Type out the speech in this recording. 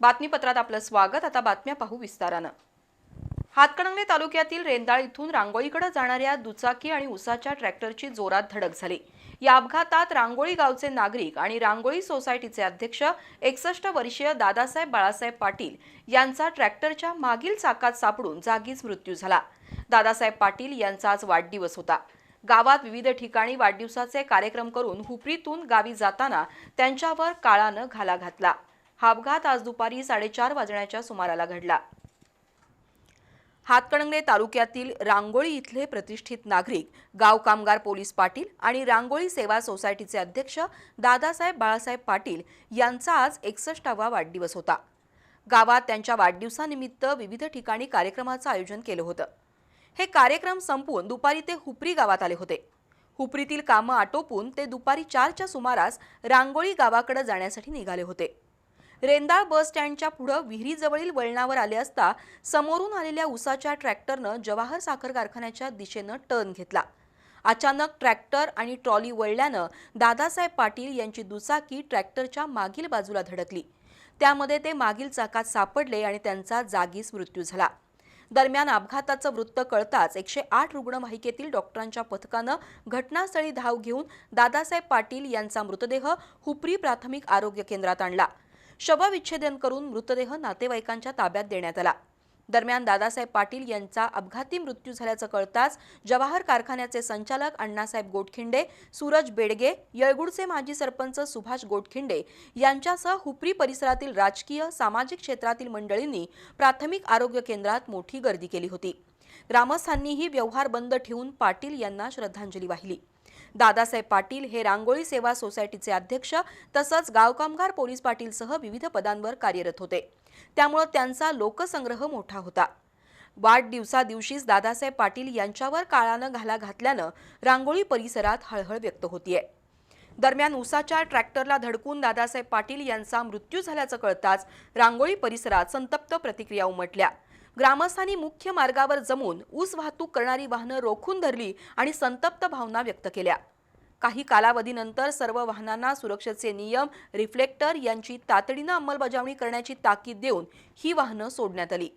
बातमीपत्रात आपलं स्वागत. आता बातम्या पाहू विस्तारानं. हातकणंगले तालुक्यातील रेंदाळ इथून रांगोळीकडे जाणाऱ्या दुचाकी आणि उसाच्या ट्रॅक्टरची जोरात धडक झाली. या अपघातात रांगोळी गावचे नागरिक आणि रांगोळी सोसायटीचे अध्यक्ष एकसष्ट वर्षीय दादासाहेब बाळासाहेब पाटील यांचा ट्रॅक्टरच्या मागील चाकात सापडून जागीच मृत्यू झाला. दादासाहेब पाटील यांचा आज वाढदिवस होता. गावात विविध ठिकाणी वाढदिवसाचे कार्यक्रम करून हुपरीतून गावी जाताना त्यांच्यावर काळानं घाला घातला. हा अपघात आज दुपारी साडेचार वाजण्याच्या सुमाराला घडला. हातकणंगले तालुक्यातील रांगोळी इथले प्रतिष्ठित नागरिक गाव कामगार पोलीस पाटील आणि रांगोळी सेवा सोसायटीचे अध्यक्ष दादासाहेब बाळासाहेब पाटील यांचा आज एकसष्टावा वाढदिवस होता. गावात त्यांच्या वाढदिवसानिमित्त विविध ठिकाणी कार्यक्रमाचं आयोजन केलं होतं. हे कार्यक्रम संपवून दुपारी ते हुपरी गावात आले होते. हुपरीतील कामं आटोपून ते दुपारी चारच्या सुमारास रांगोळी गावाकडे जाण्यासाठी निघाले होते. रेंदाळ बस स्टँडच्या पुढं विहिरीजवळील वळणावर आले असता समोरून आलेल्या उसाच्या ट्रॅक्टरनं जवाहर साखर कारखान्याच्या दिशेनं टर्न घेतला. अचानक ट्रॅक्टर आणि ट्रॉली वळल्यानं दादासाहेब पाटील यांची दुचाकी ट्रॅक्टरच्या मागील बाजूला धडकली. त्यामध्ये ते मागील चाकात सापडले आणि त्यांचा जागीच मृत्यू झाला. दरम्यान अपघाताचं वृत्त कळताच एकशे आठ रुग्णवाहिकेतील डॉक्टरांच्या पथकानं घटनास्थळी धाव घेऊन दादासाहेब पाटील यांचा मृतदेह हुपरी प्राथमिक आरोग्य केंद्रात आणला. शवविच्छेदन करून मृतदेह नातेवाईकांच्या ताब्यात देण्यात आला. दरम्यान दादासाहेब पाटील यांचा अपघाती मृत्यू झाल्याचं कळताच जवाहर कारखान्याचे संचालक अण्णासाहेब गोटखिंडे सूरज बेडगे येळगुडचे माजी सरपंच सुभाष गोटखिंडे यांच्यासह हुपरी परिसरातील राजकीय सामाजिक क्षेत्रातील मंडळींनी प्राथमिक आरोग्य केंद्रात मोठी गर्दी केली होती. ग्रामस्थांनीही व्यवहार बंद ठेवून पाटील यांना श्रद्धांजली वाहिली. दादासाहेब पाटील हे रांगोळी सेवा सोसायटीचे अध्यक्ष तसंच गाव कामगार पोलीस पाटीलसह विविध पदांवर कार्यरत होते. त्यामुळे त्यांचा लोकसंग्रह मोठा होता. वाढदिवसादिवशीच दादासाहेब पाटील यांच्यावर काळानं घाला घातल्यानं रांगोळी परिसरात हळहळ व्यक्त होतीये. दरम्यान उसाच्या ट्रॅक्टरला धडकून दादासाहेब पाटील यांचा मृत्यू झाल्याचं कळताच रांगोळी परिसरात संतप्त प्रतिक्रिया उमटल्या. ग्रामस्थांनी मुख्य मार्गावर जमून ऊस वाहतूक करणारी वाहनं रोखून धरली आणि संतप्त भावना व्यक्त केल्या. काही कालावधीनंतर सर्व वाहनांना सुरक्षेचे नियम रिफ्लेक्टर यांची तातडीनं अंमलबजावणी करण्याची ताकीद देऊन ही वाहनं सोडण्यात आली.